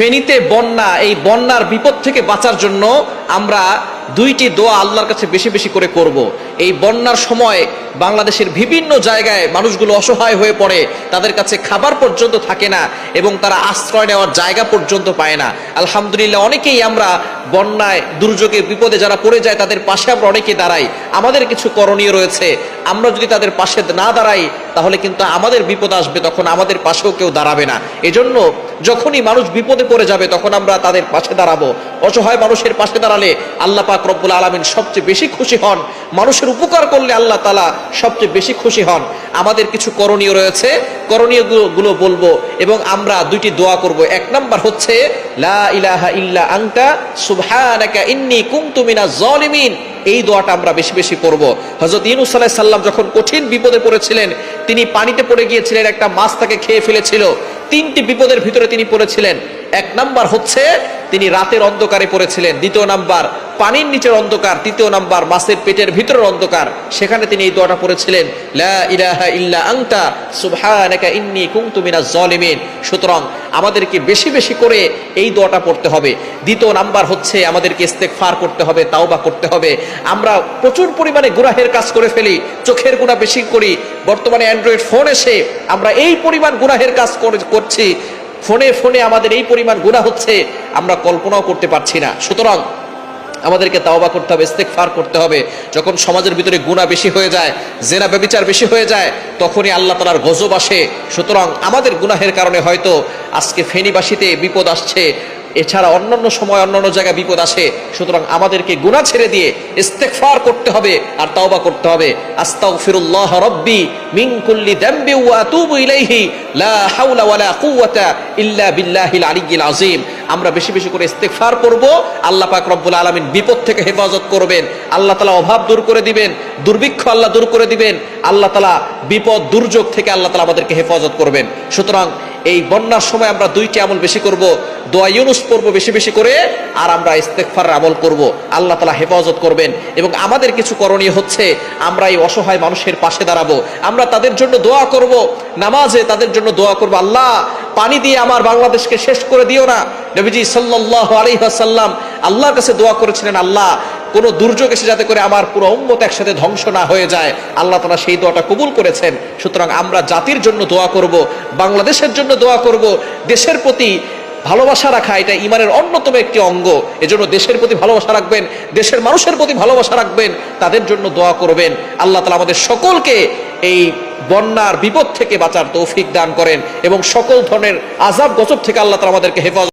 ফেনীতে বন্যা, এই বন্যার বিপদ থেকে বাঁচার জন্য আমরা দুইটি দোয়া আল্লাহর কাছে বেশি বেশি করে করব। এই বন্যার সময় বাংলাদেশের বিভিন্ন জায়গায় মানুষগুলো অসহায় হয়ে পড়ে, তাদের কাছে খাবার পর্যন্ত থাকে না এবং তারা আশ্রয় নেওয়ার জায়গা পর্যন্ত পায় না। আলহামদুলিল্লাহ, অনেকেই আমরা বন্যায়, দুর্যোগে, বিপদে যারা পড়ে যায়, তাদের পাশে আমরা অনেকে দাঁড়াই। আমাদের কিছু করণীয় রয়েছে। আমরা যদি তাদের পাশে না দাঁড়াই, তাহলে কিন্তু আমাদের বিপদ আসবে, তখন আমাদের পাশেও কেউ দাঁড়াবে না। এজন্য যখনই মানুষ বিপদে পড়ে যাবে, তখন আমরা তাদের পাশে দাঁড়াবো। অসহায় মানুষের পাশে দাঁড়ালে আল্লাহ পাক রব্বুল আলমিন সবচেয়ে বেশি খুশি হন। মানুষের উপকার করলে আল্লাহ তালা সবচেয়ে বেশি খুশি হন। আমাদের কিছু করণীয় রয়েছে। করণীয় গু- গুলো বলব এবং আমরা দুইটি দোয়া করব। এক নাম্বার হচ্ছে, লা ইলাহা ইল্লা আনতা, সুবহানাকা ইন্নী কুনতু মিনাজ জালিমিন এই দোয়াটা আমরা বেশি বেশি করব। হজরত ইউনুস আলাইহিস সাল্লাম যখন কঠিন বিপদে পড়েছিলেন, তিনি পানিতে পড়ে গিয়েছিলেন, একটা মাছ তাকে খেয়ে ফেলেছিল। তিনটি বিপদের ভিতরে তিনি পড়েছিলেন। এক নাম্বার হচ্ছে, তিনি রাতের অন্ধকারে পড়েছিলেন। দ্বিতীয় নাম্বার, পানির নিচের অন্ধকার। তৃতীয় নাম্বার, মাছের পেটের ভিতরের অন্ধকার। সেখানে তিনি এই দোয়াটা পড়েছিলেন, লা ইলাহা ইল্লা আনতা, সুবহানাকা ইন্নী কুনতু মিনাজ জালিমিন সুতরাং আমাদেরকে বেশি বেশি করে এই দোয়াটা পড়তে হবে। দ্বিতীয় নাম্বার হচ্ছে আমাদেরকে ইস্তেক ফার করতে হবে, তাওবা করতে হবে। আমরা প্রচুর পরিমাণে গুনাহের কাজ করে ফেলি, চোখের গুণা বেশি করি। বর্তমানে অ্যান্ড্রয়েড ফোন এসে আমরা এই পরিমাণ গুনাহের কাজ করে- করছি। ফোনে ফোনে আমাদের এই পরিমাণ গুণা হচ্ছে, আমরা কল্পনাও করতে পারছি না। সুতরাং আমাদেরকে তাওবা করতে হবে, ইস্তেগফার করতে হবে। যখন সমাজের ভিতরে গুণা বেশি হয়ে যায়, জেনা ব্যবিচার বেশি হয়ে যায়, তখনই আল্লাহ তালার গজব আসে। সুতরাং আমাদের গুনাহের কারণে হয়তো আজকে ফেনীবাসীতে বিপদ আসছে, এছাড়া অন্যান্য সময় অন্যান্য জায়গায় বিপদ আসে। সুতরাং আমাদেরকে গুনাহ ছেড়ে দিয়ে ইস্তেগফার করতে হবে আর তাওবা করতে হবে। আস্তাও আস্তাগফিরুল্লাহ রব্বি মিন কুল্লি যামবি ওয়া আতুবু ইলাইহি। লা হাওলা ওয়ালা কুওয়াতা ইল্লা বিল্লাহিল আলিয়্যিল আযীম। আমরা বেশি বেশি করে ইস্তেফার করব, আল্লাহ পাক রব্বুল আলমিন বিপদ থেকে হেফাজত করবেন, আল্লাহ তালা অভাব দূর করে দিবেন, দুর্ভিক্ষ আল্লাহ দূর করে দিবেন, আল্লাহ তালা বিপদ দুর্যোগ থেকে আল্লাহ তালা আমাদেরকে হেফাজত করবেন। সুতরাং এই বন্যার সময় আমরা দুইটি আমল বেশি করব, দোয়া ইউনুস পড়ব বেশি বেশি করে, আর আমরা ইস্তেগফার আমল করব। আল্লাহ তালা হেফাজত করবেন। এবং আমাদের কিছু করণীয় হচ্ছে, আমরা এই অসহায় মানুষের পাশে দাঁড়াবো। আমরা তাদের জন্য দোয়া করব, নামাজে তাদের জন্য দোয়া করব। আল্লাহ, পানি দিয়ে আমার বাংলাদেশকে শেষ করে দিও না। নবীজি সাল্লাল্লাহু আলাইহি ওয়াসাল্লাম আল্লাহর কাছে দোয়া করেছিলেন, আল্লাহ কোন দুর্যোগ এসে যাতে করে আমার পুরো উম্মত একসাথে ধ্বংস না হয়ে যায়, আল্লাহ তালা সেই দোয়াটা কবুল করেছেন। সুতরাং আমরা জাতির জন্য দোয়া করব, বাংলাদেশের জন্য দোয়া করব, দেশের প্রতি ভালোবাসা রাখা এটা ইমানের অন্যতম একটি অঙ্গ। এজন্য দেশের প্রতি ভালোবাসা রাখবেন, দেশের মানুষের প্রতি ভালোবাসা রাখবেন, তাদের জন্য দোয়া করবেন। আল্লাহ তালা আমাদের সকলকে এই বন্যার বিপদ থেকে বাঁচার তৌফিক দান করেন এবং সকল ধরনের আজাব গজব থেকে আল্লাহ তালা আমাদেরকে হেফাজত